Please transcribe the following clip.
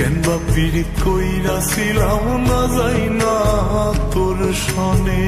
কেন পিড়ি কইরা ছিলাম না যাই না তোর সনে।